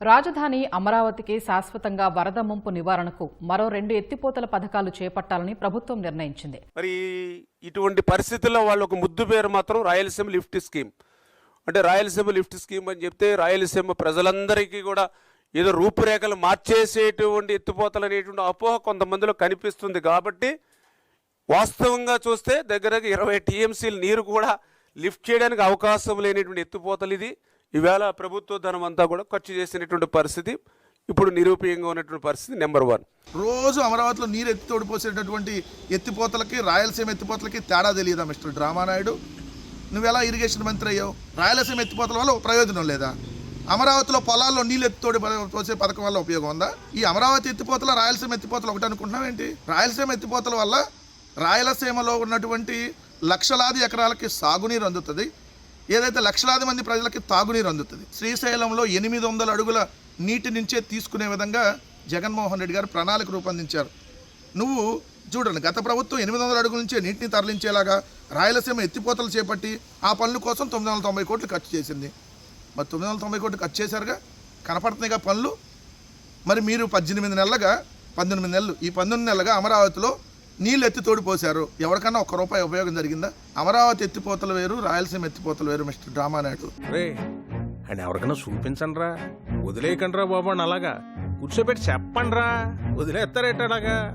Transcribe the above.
రాజధాని అమరావతికి శాశ్వతంగా వరద ముంపు నివారణకు మరో రెండు ఎత్తిపోతల పథకాలు చేపట్టాలని ప్రభుత్వం నిర్ణయించింది. మరి ఇటువంటి పరిస్థితుల్లో వాళ్ళు ఒక ముద్దు పేరు మాత్రం రాయలసీమ లిఫ్ట్ స్కీమ్. అంటే రాయలసీమ లిఫ్ట్ స్కీమ్ అని చెప్తే రాయలసీమ ప్రజలందరికీ కూడా ఏదో రూపురేఖలు మార్చేసేటువంటి ఎత్తిపోతలు అనేటువంటి అపోహ కొంతమందిలో కనిపిస్తుంది. కాబట్టి వాస్తవంగా చూస్తే దగ్గరగా ఇరవై టీఎంసీల నీరు కూడా లిఫ్ట్ చేయడానికి అవకాశం లేనిటువంటి ఎత్తుపోతలు ఇది. ఈవేళ ప్రభుత్వ ధనం అంతా కూడా ఖర్చు చేసినటువంటి పరిస్థితి. ఇప్పుడు నిరూపీయంగా ఉన్నటువంటి పరిస్థితి నెంబర్ వన్. రోజు అమరావతిలో నీరు ఎత్తి తోడిపోసేటటువంటి ఎత్తిపోతలకి రాయలసీమ ఎత్తిపోతలకి తేడా తెలియదా మిస్టర్ డ్రామానాయుడు? నువ్వు ఎలా ఇరిగేషన్ మంత్రి అయ్యావు? రాయలసీమ ఎత్తిపోతల వల్ల ప్రయోజనం లేదా? అమరావతిలో పొలాల్లో నీళ్ళు ఎత్తి తోడి పోసే పథకం వల్ల ఉపయోగం ఉందా? ఈ అమరావతి ఎత్తిపోతల రాయలసీమ ఎత్తిపోతలు ఒకటి అనుకుంటున్నావేంటి రాయలసీమ ఎత్తిపోతల వల్ల రాయలసీమలో ఉన్నటువంటి లక్షలాది ఎకరాలకి సాగునీరు అందుతుంది. ఏదైతే లక్షలాది మంది ప్రజలకి తాగునీరు అందుతుంది. శ్రీశైలంలో ఎనిమిది వందల అడుగుల నీటి నుంచే తీసుకునే విధంగా జగన్మోహన్ రెడ్డి గారు ప్రణాళిక రూపొందించారు. నువ్వు చూడండి గత ప్రభుత్వం ఎనిమిది వందల అడుగుల నుంచే నీటిని తరలించేలాగా రాయలసీమ ఎత్తిపోతలు చేపట్టి ఆ పనుల కోసం తొమ్మిది వందల తొంభై కోట్లు ఖర్చు చేసింది. మరి తొమ్మిది వందల తొంభై కోట్లు ఖర్చు చేశారుగా? కనపడుతున్నాయిగా పనులు? మరి మీరు పద్దెనిమిది నెలలుగా పంతొమ్మిది నెలలు ఈ పంతొమ్మిది నెలలుగా అమరావతిలో నీళ్ళు ఎత్తి తోడిపోశారు. ఎవరికన్నా ఒక్క రూపాయి ఉపయోగం జరిగిందా? అమరావతి ఎత్తిపోతలు వేరు రాయలసీమ ఎత్తిపోతలు వేరు మిస్టర్ డ్రామా నాయుడు. అండ్ ఎవరికైనా చూపించండి రా వదిలేయకండి రా బాబు అని అలాగా. కూర్చోబెట్టి చెప్పండి రా వదిలేస్తారేట అలాగా.